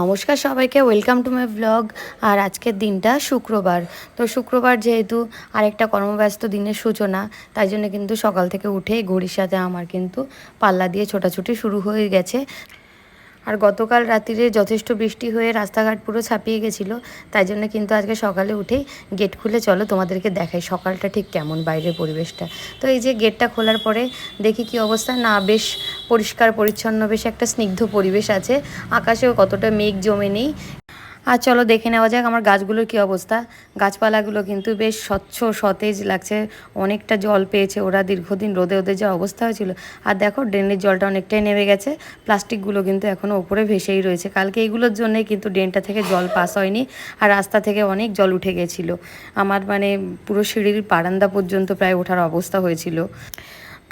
নমস্কার সবাইকে welcome to my blog আর আজকের দিনটা শুক্রবার। তো শুক্রবার যেহেতু আরেকটা কর্মব্যস্ত দিনের সূচনা, তাই জন্য কিন্তু সকাল থেকে উঠে ঘড়ির সাথে আমার কিন্তু পাল্লা দিয়ে ছোটাছুটি শুরু হয়ে গেছে। আর গতকাল রাত্রিরে যথেষ্ট বৃষ্টি হয়ে রাস্তাঘাট পুরো ছাপিয়ে গেছিল, তাই জন্য কিন্তু আজকে সকালে উঠেই গেট খুলে চলো তোমাদেরকে দেখাই সকালটা ঠিক কেমন, বাইরের পরিবেশটা। তো এই যে গেটটা খোলার পরে দেখি কি অবস্থা, না বেশ পরিষ্কার, পরিচ্ছন্ন, বেশ একটা স্নিগ্ধ পরিবেশ আছে, আকাশেও কতটা মেঘ জমে নেই। আর চলো দেখে নেওয়া যাক আমার গাছগুলোর কী অবস্থা। গাছপালাগুলো কিন্তু বেশ স্বচ্ছ, সতেজ লাগছে। অনেকটা জল পেয়েছে ওরা দীর্ঘদিন রোদে ওদের যা অবস্থা হয়েছিল। আর দেখো, ড্রেনের জলটা অনেকটাই নেমে গেছে। প্লাস্টিকগুলো কিন্তু এখনও ওপরে ভেসেই রয়েছে। কালকে এইগুলোর জন্যই কিন্তু ড্রেনটা থেকে জল পাস হয়নি আর রাস্তা থেকে অনেক জল উঠে গেছিল। আমার মানে পুরো সিঁড়ির বারান্দা পর্যন্ত প্রায় ওঠার অবস্থা হয়েছিল।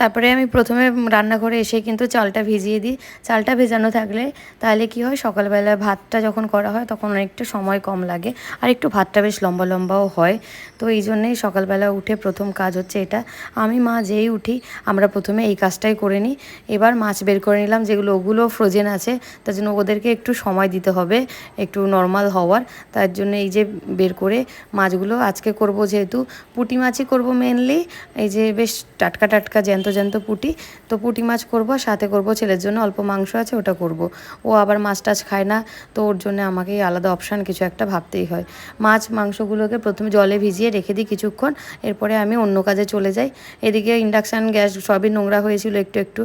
তারপরে আমি প্রথমে রান্নাঘরে এসে কিন্তু চালটা ভিজিয়ে দিই। চালটা ভেজানো থাকলে তাহলে কি হয়, সকালবেলা ভাতটা যখন করা হয় তখন অনেকটা সময় কম লাগে আর একটু ভাতটা বেশ লম্বা লম্বাও হয়। তো এই জন্যেই সকালবেলা উঠে প্রথম কাজ হচ্ছে এটা। আমি, মা যেই উঠি আমরা প্রথমে এই কাজটাই করে নিই। এবার মাছ বের করে নিলাম যেগুলো, ওগুলো ফ্রোজেন আছে, তার জন্য ওদেরকে একটু সময় দিতে হবে, একটু নর্মাল হওয়ার। তার জন্য এই যে বের করে মাছগুলো আজকে করব যেহেতু পুঁটি মাছই করব মেনলি এই যে বেশ টাটকা টাটকা জ্যান্ত জ্যান্ত পুঁটি। তো পুঁটি মাছ করব, সাথে করব ছেলের জন্য অল্প মাংস আছে, ওটা করব। ও আবার মাছ টাছ খায় না, তো ওর জন্য আমাকে আলাদা অপশান কিছু একটা ভাবতেই হয়। মাছ মাংসগুলোকে প্রথমে জলে ভিজিয়ে রেখে দিই কিছুক্ষণ, এরপরে আমি অন্য কাজে চলে যাই। এদিকে ইন্ডাকশান গ্যাস সবই নোংরা হয়েছিল একটু একটু।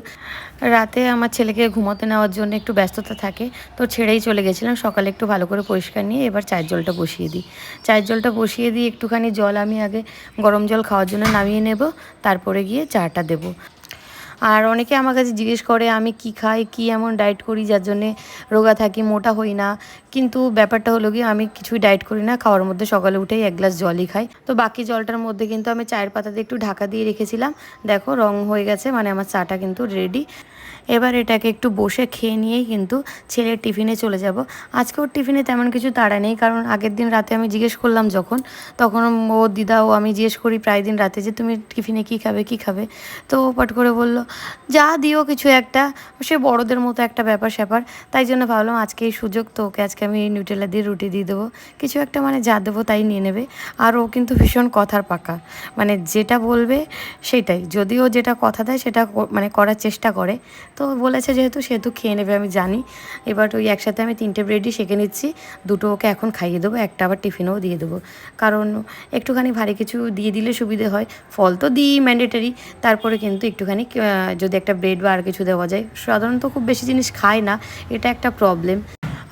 রাতে আমার ছেলেকে ঘুমোতে নেওয়ার জন্য একটু ব্যস্ততা থাকে, তো ছেড়েই চলে গেছিলাম। সকালে একটু ভালো করে পরিষ্কার নিয়ে এবার চায়ের জলটা বসিয়ে দিই। চায়ের জলটা বসিয়ে দিই একটুখানি জল আমি আগে গরম জল খাওয়ার জন্য নামিয়ে নেব, তারপরে গিয়ে চাটা দেবো। আর অনেকে আমার কাছে জিজ্ঞেস করে, আমি কি খাই? কি এমন ডায়েট করি যার জন্যে রোগা থাকি, মোটা হই না? কিন্তু ব্যাপারটা হলো কি আমি কিছুই ডায়েট করি না, খাওয়ার মধ্যে সকালে উঠেই এক গ্লাস জলই খাই। তো বাকি জলটার মধ্যে কিন্তু আমি চায়ের পাতাতে একটু ঢাকা দিয়ে রেখেছিলাম। দেখো রং হয়ে গেছে মানে আমার চাটা কিন্তু রেডি এবার এটাকে একটু বসে খেয়ে নিয়েই কিন্তু ছেলের টিফিনে চলে যাব। আজকে ওর টিফিনে তেমন কিছু তাড়া নেই, কারণ আগের দিন রাতে আমি জিজ্ঞেস করলাম যখন, তখন ও দিদা ও আমি জিজ্ঞেস করি প্রায় দিন রাতে যে, তুমি টিফিনে কি খাবে কি খাবে? তো ও পট করে বলল, যা দিও কিছু একটা। সে বড়দের মতো একটা ব্যাপার স্যাপার। তাই জন্য ভাবলাম আজকে এই সুযোগ, তো ওকে আজকে আমি নিউটেলা দিয়ে রুটি দিয়ে দেবো। কিছু একটা মানে যা দেবো তাই নিয়ে নেবে। আর ও কিন্তু ভীষণ কথার পাকা। মানে যেটা বলবে সেটাই। যদিও যেটা কথা দেয় সেটা মানে করার চেষ্টা করে তো বলেছে যেহেতু সেহেতু খেয়ে নেবে, আমি জানি। এবার ওই একসাথে আমি তিনটে ব্রেডই সেঁকে নিচ্ছি। দুটো ওকে এখন খাইয়ে দেবো, একটা আবার টিফিনও দিয়ে দেবো। কারণ একটুখানি ভারী কিছু দিয়ে দিলে সুবিধে হয়। ফল তো দিই ম্যান্ডেটারি তারপরে কিন্তু একটুখানি যদি একটা ব্রেড বা আর কিছু দেওয়া যায়। সাধারণত খুব বেশি জিনিস খায় না, এটা একটা প্রবলেম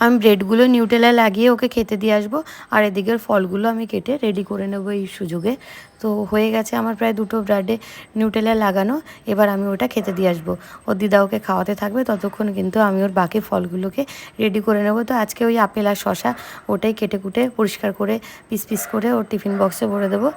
আমি ব্রেডগুলো নিউটেলায় লাগিয়ে ওকে খেতে দিয়ে আসব। আর এদিকের ফলগুলো আমি কেটে রেডি করে নেব এই সুযোগে। তো হয়ে গেছে আমার প্রায় দুটো ব্রেডে নিউটেলা লাগানো। এবার আমি ওটা খেতে দিয়ে আসব। ওর দিদা ওকে খাওয়াতে থাকবে, ততক্ষণ কিন্তু আমি ওর বাকি ফলগুলোকে রেডি করে নেব। তো আজকে ওই আপেল আর শশা ওটাই কেটে কুটে পরিষ্কার করে পিস পিস করে ওর টিফিন বক্সে ভরে দেবো।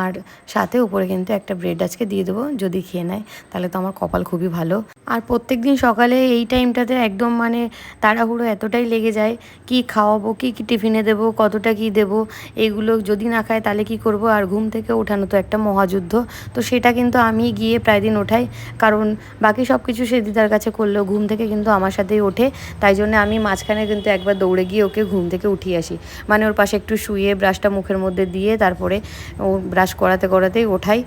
আর সাথে উপরে কিন্তু একটা ব্রেড আজকে দিয়ে দেবো, যদি খেয়ে নেয়। তাহলে তো আমার কপাল খুবই ভালো। আর প্রত্যেক দিন সকালে এই টাইমটাতে একদম মানে তাড়াহুড়ো এতটাই লেগে যায়, কি খাওয়াবো, কি কি টিফিনে দেবো, কতটা কি দেবো, এগুলো যদি না খায় তাহলে কি করব? আর ঘুম থেকে ওঠানো তো একটা মহাযুদ্ধ। তো সেটা কিন্তু আমি গিয়ে প্রায় দিন ওঠাই। কারণ বাকি সব কিছু সে দিদার কাছে করলেও ঘুম থেকে কিন্তু আমার সাথেই ওঠে। তাই জন্য আমি মাঝখানে কিন্তু একবার দৌড়ে গিয়ে ওকে ঘুম থেকে উঠিয়ে আসি। মানে ওর পাশে একটু শুয়ে ব্রাশটা মুখের মধ্যে দিয়ে তারপরে ও ব্রাশ করাতে, করাতেই ওঠাই।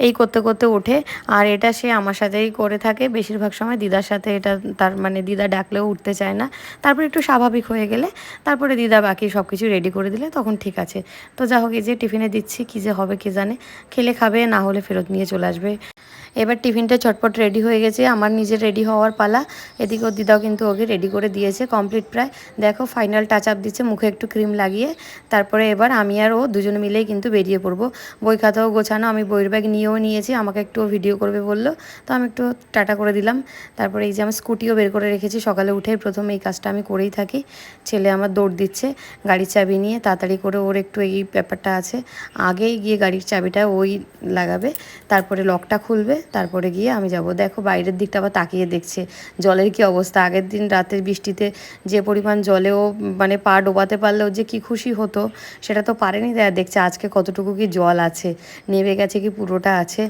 এই করতে করতে ওঠে। আর এটা সে আমার সাথেই করে থাকে। বেশিরভাগ সময় দিদার সাথে এটা তার মানে দিদা ডাকলেও উঠতে চায় না। তারপর একটু স্বাভাবিক হয়ে গেলে তারপরে দিদা বাকি সব কিছু রেডি করে দিলে তখন ঠিক আছে। তো যা হোক এই যে টিফিনে দিচ্ছি, কী যে হবে কে জানে। খেলে খাবে, না হলে ফেরত নিয়ে চলে আসবে। এবার টিফিনটা চটপট রেডি হয়ে গেছে। আমার নিজের রেডি হওয়ার পালা। এদিকে ওর দিদাও কিন্তু ওকে রেডি করে দিয়েছে কমপ্লিট প্রায়। দেখো ফাইনাল টাচ আপ দিচ্ছে, মুখে একটু ক্রিম লাগিয়ে। তারপরে এবার আমি আর ও দুজনে মিলেই কিন্তু বেরিয়ে পড়ব। বই খাতাও গোছানো, আমি বইয়ের ব্যাগ নিয়েও নিয়েছি। আমাকে একটু ভিডিও করবে বলল। তো আমি একটু টাটা করে দিলাম। তারপরে এই যে আমার স্কুটিও বের করে রেখেছি। সকালে উঠে প্রথম এই কাজটা আমি করেই থাকি। ছেলে আমার দৌড় দিচ্ছে গাড়ির চাবি নিয়ে। তাড়াতাড়ি করে ওর একটু এই ব্যাপারটা আছে। আগেই গিয়ে গাড়ির চাবিটা ওই লাগাবে। তারপরে লকটা খুলবে। তারপরে গিয়ে আমি যাব। দেখো বাইরের দিকটা আবার তাকিয়ে দেখছে। জলের কি অবস্থা? আগের দিন রাতের বৃষ্টিতে যে পরিমাণ জলেও মানে পা ডোবাতে পারলেও যে কি খুশি হতো, সেটা তো পারেনি। দেখছে আজকে কতটুকু কি জল আছে, নেমে গেছে কি পুরোটা আছে।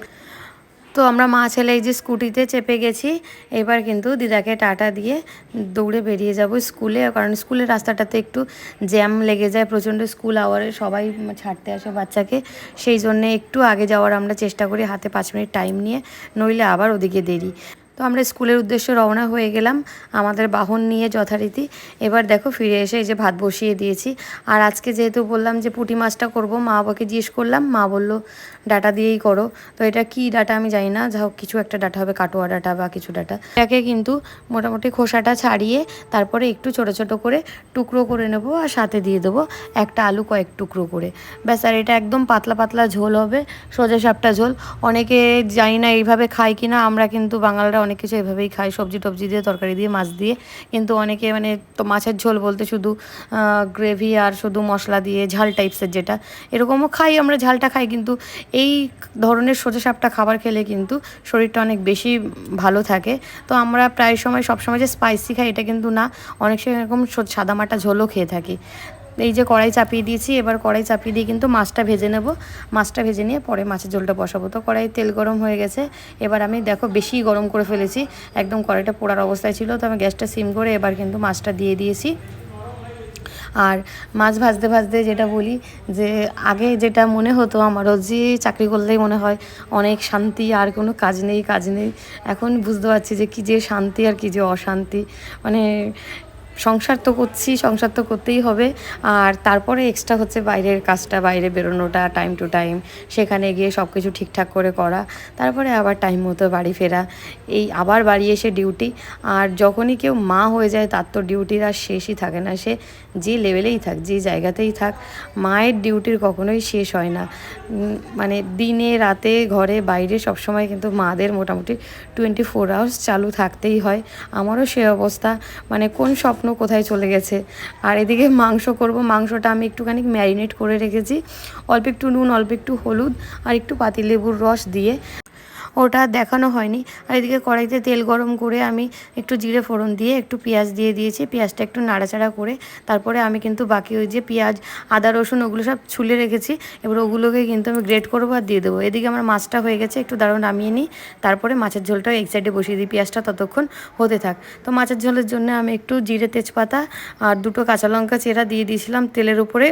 তো আমরা মা ছেলে এই যে স্কুটিতে চেপে গেছি, এবার কিন্তু দিদাকে টাটা দিয়ে দৌড়ে বেরিয়ে যাব স্কুলে, কারণ স্কুলের রাস্তাটাতে একটু জ্যাম লেগে যায়, প্রচণ্ড স্কুল আওয়ারে সবাই ছাড়তে আসে বাচ্চাকে, সেই জন্যে একটু আগে যাওয়ার আমরা চেষ্টা করি হাতে পাঁচ মিনিট টাইম নিয়ে, নইলে আবার ওদিকে দেরি। তো আমরা স্কুলের উদ্দেশ্যে রওনা হয়ে গেলাম আমাদের বাহন নিয়ে যথারীতি, এবার দেখো ফিরে এসে এই যে ভাত বসিয়ে দিয়েছি। আর আজকে যেহেতু বললাম যে পুঁটি মাছটা করব, মা বাবাকে জিজ্ঞেস করলাম, মা বলল ডাটা দিয়েই করো। তো এটা কি ডাটা আমি জানি না। যা কিছু একটা ডাটা হবে, কাটোয়া ডাটা বা কিছু ডাটা এটাকে কিন্তু মোটামুটি খোসাটা ছাড়িয়ে তারপরে একটু ছোট ছোট করে টুকরো করে নেব আর সাথে দিয়ে দেবো একটা আলু কয়েক টুকরো করে। ব্যাস, আর এটা একদম পাতলা পাতলা ঝোল হবে, সোজা সাপটা ঝোল। অনেকে জানি না এইভাবে খায় কি না আমরা কিন্তু বাঙালরা অনেক কিছু এভাবেই খাই, সবজি টবজি দিয়ে, তরকারি দিয়ে, মাছ দিয়ে। কিন্তু অনেকে মানে তো মাছের ঝোল বলতে শুধু গ্রেভি আর শুধু মশলা দিয়ে, ঝাল টাইপসের যেটা। এরকমও খাই, আমরা ঝালটা খাই, কিন্তু এই ধরনের সোজা সাপটা খাবার খেলে কিন্তু শরীরটা অনেক বেশি ভালো থাকে। তো আমরা প্রায় সময় সবসময় যে স্পাইসি খাই এটা কিন্তু না, অনেক সময় এরকম সাদামাটা ঝোলও খেয়ে থাকি। এই যে কড়াই চাপিয়ে দিয়েছি, এবার কড়াই চাপিয়ে দিয়ে কিন্তু মাছটা ভেজে নেব। মাছটা ভেজে নিয়ে পরে মাছের ঝোলটা বসাবো। তো কড়াই তেল গরম হয়ে গেছে, এবার আমি দেখো বেশি গরম করে ফেলেছি, একদম কড়াইটা পোড়ার অবস্থায় ছিল, তো আমি গ্যাসটা সিম করে এবার কিন্তু মাছটা দিয়ে দিয়েছি। আর মাছ ভাজতে ভাজতে যেটা বলি যে আগে যেটা মনে হতো আমারও যে চাকরি করলেই মনে হয় অনেক শান্তি, আর কোনো কাজ নেই কাজ নেই। এখন বুঝতে পারছি যে কী যে শান্তি আর কী যে অশান্তি। মানে সংসার তো করছি, সংসার তো করতেই হবে। আর তারপরে এক্সট্রা হচ্ছে বাইরের কাজটা, বাইরে বেরোনোটা টাইম টু টাইম সেখানে গিয়ে সব কিছু ঠিকঠাক করে করা। তারপরে আবার টাইম মতো বাড়ি ফেরা। এই আবার বাড়ি এসে ডিউটি আর যখনই কেউ মা হয়ে যায়, তার তো ডিউটির আর শেষই থাকে না। সে যে লেভেলেই থাক, যে জায়গাতেই থাক, মায়ের ডিউটির কখনোই শেষ হয় না। মানে দিনে, রাতে, ঘরে, বাইরে সবসময় কিন্তু মাদের মোটামুটি টোয়েন্টি ফোর আওয়ার্স চালু থাকতেই হয়। আমারও সে অবস্থা। মানে কোন স্বপ্ন কোথায় চলে গেছে। আর এদিকে মাংস করব, মাংসটা আমি একটুখানি ম্যারিনেট করে রেখেছি। অল্প একটু নুন, অল্প একটু হলুদ আর একটু পাতিলেবুর রস দিয়ে। ওটা দেখানো হয়নি। আর এদিকে কড়াইতে তেল গরম করে আমি একটু জিরে ফোড়ন দিয়ে একটু পেঁয়াজ দিয়ে দিয়েছি। পেঁয়াজটা একটু নাড়াচাড়া করে তারপরে আমি কিন্তু বাকি ওই যে পেঁয়াজ, আদা, রসুন ওগুলো সব ছুলে রেখেছি। এবার ওগুলোকে কিন্তু আমি গ্রেট করব আর দিয়ে দেবো। এদিকে আমার মাছটা হয়ে গেছে, একটু দারুণ নামিয়ে নিই। তারপরে মাছের ঝোলটাও এক সাইডে বসিয়ে দিই, পেঁয়াজটা ততক্ষণ হতে থাক। তো মাছের ঝোলের জন্য আমি একটু জিরে তেজপাতা আর দুটো কাঁচা লঙ্কা চেরা দিয়ে দিয়েছিলাম তেলের উপরে।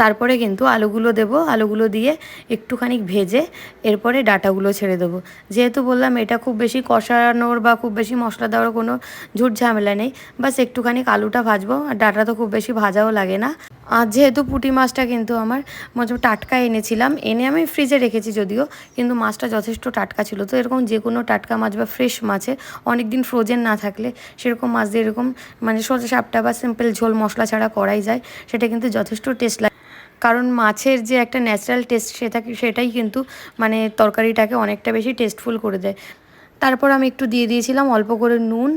তারপরে কিন্তু আলুগুলো দেব, আলুগুলো দিয়ে একটুখানি ভেজে এরপরে ডাটাগুলো ছেড়ে দেবো। যেহেতু বললাম এটা খুব বেশি কষানোর বা খুব বেশি মশলা দেওয়ার কোনো ঝুট ঝামেলা নেই, বাস একটুখানি আলুটা ভাজবো। আর ডাটা তো খুব বেশি ভাজাও লাগে না। আর যেহেতু পুঁটি মাছটা কিন্তু আমার মজা টাটকা এনেছিলাম, এনে আমি ফ্রিজে রেখেছি যদিও, কিন্তু মাছটা যথেষ্ট টাটকা ছিল। তো এরকম যে কোনো টাটকা মাছ বা ফ্রেশ মাছে অনেক দিন ফ্রোজেন না থাকলে সেরকম মাছ দিয়ে এরকম মানে সোজা সাপটা বা সিম্পল ঝোল মশলা ছাড়া করাই যায়, সেটা কিন্তু যথেষ্ট টেস্ট লাগে। কারণ মাছের যে একটা ন্যাচারাল টেস্ট সেটা সেটাই কিন্তু মানে তরকারিটাকে অনেকটা বেশি টেস্টফুল করে দেয়। তারপর আমি একটু দিয়ে দিয়েছিলাম অল্প করে নুন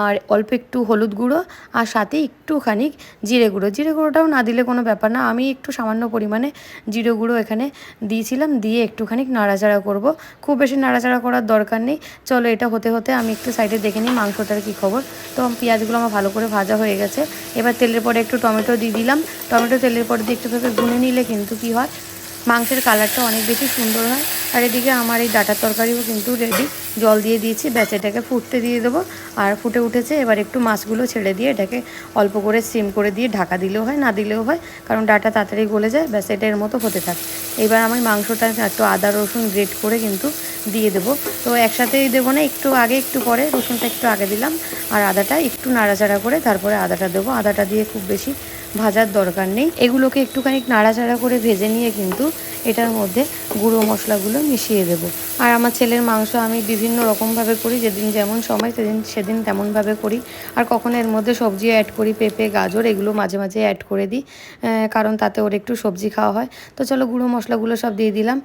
আর অল্প একটু হলুদ গুঁড়ো আর সাথে একটুখানি জিরে গুঁড়ো। জিরে গুঁড়োটাও না দিলে কোনো ব্যাপার না। আমি একটু সামান্য পরিমাণে জিরে গুঁড়ো এখানে দিয়েছিলাম। দিয়ে একটুখানি নাড়াচাড়া করব। খুব বেশি নাড়াচাড়া করার দরকার নেই। চলো এটা হতে হতে আমি একটু সাইডে দেখে নিই মাংসটার কী খবর। তো পেঁয়াজগুলো আমার ভালো করে ভাজা হয়ে গেছে। এবার তেলের পরে একটু টমেটো দিয়ে দিলাম। টমেটো তেলের পরে দিয়ে একটুভাবে গুনে নিলে কিন্তু কী হয়, মাংসের কালারটা অনেক বেশি সুন্দর হয়। আর এদিকে আমার এই ডাটার তরকারিও কিন্তু রেডি জল দিয়ে দিয়েছি, ব্যাস এটাকে ফুটতে দিয়ে দেবো। আর ফুটে উঠেছে, এবার একটু মাছগুলো ছেড়ে দিয়ে এটাকে অল্প করে সিম করে দিয়ে ঢাকা দিলেও হয়, না দিলেও হয়, কারণ ডাটা তাড়াতাড়ি গলে যায়, ব্যাস এটা এর মতো হতে থাকে। এবার আমি মাংসটা একটু আদা, রসুন গ্রেট করে কিন্তু দিয়ে দেবো। তো একসাথেই দেবো না, একটু আগে, একটু পরে, রসুনটা একটু আগে দিলাম। আর আদাটা একটু নাড়াচাড়া করে তারপরে আদাটা দেবো। আদাটা দিয়ে খুব বেশি ভাজার দরকার নেই। এগুলোকে একটুখানি নাড়াচাড়া করে ভেজে নিয়ে কিন্তু এটার মধ্যে গুঁড়ো মশলাগুলো মিশিয়ে দেব। আর আমার ছেলের মাংস আমি বিভিন্ন রকমভাবে করি, যেদিন যেমন সময় সেদিন সেদিন তেমনভাবে করি। আর কখনো এর মধ্যে সবজি অ্যাড করি, পেঁপে, গাজর, এগুলো মাঝে মাঝে অ্যাড করে দিই কারণ তাতে ওর একটু সবজি খাওয়া হয়। তো চলো গুঁড়ো মশলাগুলো সব দিয়ে দিলাম।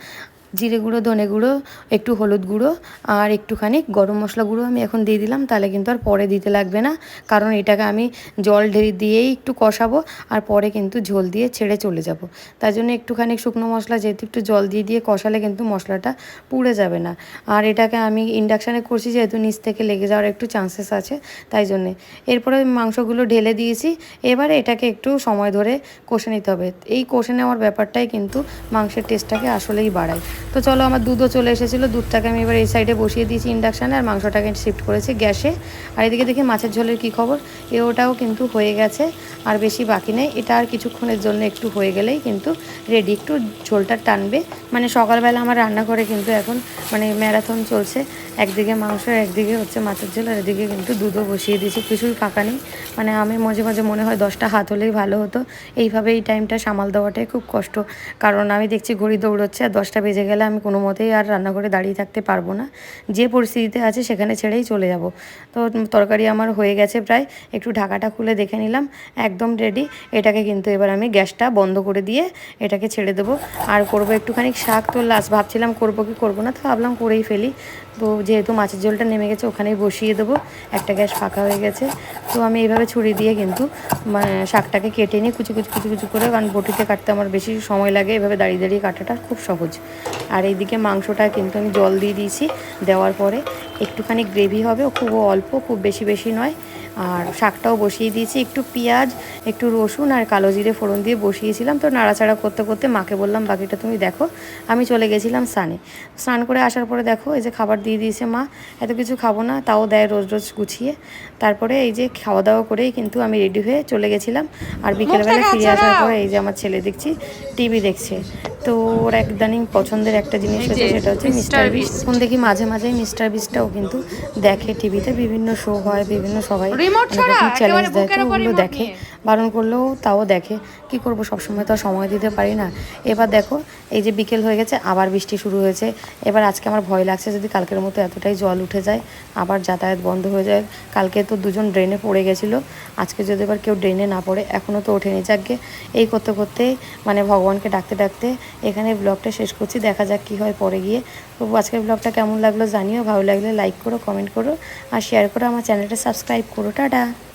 জিরে গুঁড়ো, ধনে গুঁড়ো, একটু হলুদ গুঁড়ো আর একটুখানি গরম মশলা গুঁড়ো আমি এখন দিয়ে দিলাম। তাহলে কিন্তু আর পরে দিতে লাগবে না। কারণ এটাকে আমি জল ঢেলে দিয়েই একটু কষাবো আর পরে কিন্তু ঝোল দিয়ে ছেড়ে চলে যাব। তাই জন্য একটুখানি শুকনো মশলা, যেহেতু একটু জল দিয়ে দিয়ে কষালে কিন্তু মশলাটা পুড়ে যাবে না। আর এটাকে আমি ইন্ডাকশানে করছি, যেহেতু নিচ থেকে লেগে যাওয়ার একটু চান্সেস আছে, তাই জন্যে। এরপরে মাংসগুলো ঢেলে দিয়েছি। এবারে এটাকে একটু সময় ধরে কষে নিতে হবে। এই কষে নেওয়ার ব্যাপারটাই কিন্তু মাংসের টেস্টটাকে আসলেই বাড়ায়। তো চলো আমার দুধও চলে এসেছিল, দুধটাকে আমি এবার এই সাইডে বসিয়ে দিয়েছি ইন্ডাকশানে আর মাংসটাকে শিফট করেছি গ্যাসে। আর এদিকে দেখি মাছের ঝোলের কী খবর? এ ওটাও কিন্তু হয়ে গেছে, আর বেশি বাকি নেই। এটা আর কিছুক্ষণের জন্য একটু হয়ে গেলেই কিন্তু রেডি একটু ঝোলটা টানবে। মানে সকালবেলা আমার রান্না করে কিন্তু এখন মানে ম্যারাথন চলছে। একদিকে মাংস, একদিকে হচ্ছে মাছের ঝোল, আর এদিকে কিন্তু দুধও বসিয়ে দিয়েছি। কিছুই ফাঁকা নেই। মানে আমি মাঝে মাঝে মনে হয় দশটা হাত হলেই ভালো হতো। এইভাবে এই টাইমটা সামাল দেওয়াটাই খুব কষ্ট। কারণ আমি দেখছি ঘড়ি দৌড়চ্ছে, আর দশটা বেজে গেলে। আমি কোনো মতেই আর রান্নাঘরে দাঁড়িয়ে থাকতে পারব না। যে পরিস্থিতিতে আছে সেখানে ছেড়েই চলে যাব। তো তরকারি আমার হয়ে গেছে প্রায়। একটু ঢাকাটা খুলে দেখে নিলাম, একদম রেডি এটাকে কিন্তু এবার আমি গ্যাসটা বন্ধ করে দিয়ে এটাকে ছেড়ে দেবো। আর করব একটুখানি শাক। তো লাস্ট ভাবছিলাম করব কি করব না, তো ভাবলাম করেই ফেলি। তো যেহেতু মাছের ঝোলটা নেমে গেছে, ওখানেই বসিয়ে দেবো। একটা গ্যাস ফাঁকা হয়ে গেছে। তো আমি এইভাবে ছুরি দিয়ে কিন্তু শাকটাকে কেটে নিই কুচি কুচি কুচি কুচি করে, কারণ বটিতে কাটতে আমার বেশি সময় লাগে, এভাবে দাঁড়িয়ে দাঁড়িয়ে কাটাটা খুব সহজ। আর এইদিকে মাংসটা কিন্তু আমি জল দিয়ে দিয়েছি দেওয়ার পরে। একটুখানি গ্রেভি হবে খুব অল্প, খুব বেশি বেশি নয়। আর শাকটাও বসিয়ে দিয়েছি। একটু পেঁয়াজ একটু রসুন আর কালো জিরে ফোড়ন দিয়ে বসিয়েছিলাম। তো নাড়াচাড়া করতে করতে মাকে বললাম বাকিটা তুমি দেখো। আমি চলে গেছিলাম স্নানে। স্নান করে আসার পরে দেখো এই যে খাবার দিয়ে দিয়েছে মা এত কিছু খাব না তাও দেয় রোজ রোজ গুছিয়ে। তারপরে এই যে খাওয়া দাওয়া করেই কিন্তু আমি রেডি হয়ে চলে গেছিলাম। আর বিকেলবেলা ফিরে আসার পরে এই যে আমার ছেলে দেখছি টিভি দেখছে। তো ওর একদানিং পছন্দের একটা জিনিস হচ্ছে সেটা হচ্ছে মিস্টার বিস এখন দেখি মাঝে মাঝে মিস্টার বিসটাও কিন্তু দেখে টিভিতে বিভিন্ন শো হয় বিভিন্ন সবাই Remote ছাড়া, একেবারে বুকের উপর দেখে। বারণ করলেও তাও দেখে। কি করব, সবসময় তো সময় দিতে পারি না। এবার দেখো, এই যে বিকেল হয়ে গেছে, আবার বৃষ্টি শুরু হয়েছে। এবার আজকে আমার ভয় লাগছে যদি কালকের মতো এতটাই জল উঠে যায়, আবার যাতায়াত বন্ধ হয়ে যায়। কালকে তো দুজন ড্রেনে পড়ে গেছিল। আজকে যদি এবার কেউ ড্রেনে না পড়ে এখনও তো ওঠেনি। যাকগে, এই করতে করতে মানে ভগবানকে ডাকতে ডাকতে এখানে ব্লগটা শেষ করছি। দেখা যাক কী হয় পরে গিয়ে। তবু আজকের ব্লগটা কেমন লাগল জানিও। ভালো লাগলে লাইক করো কমেন্ট করো। আর শেয়ার করো। আমার চ্যানেলটা সাবস্ক্রাইব করো। টাটা।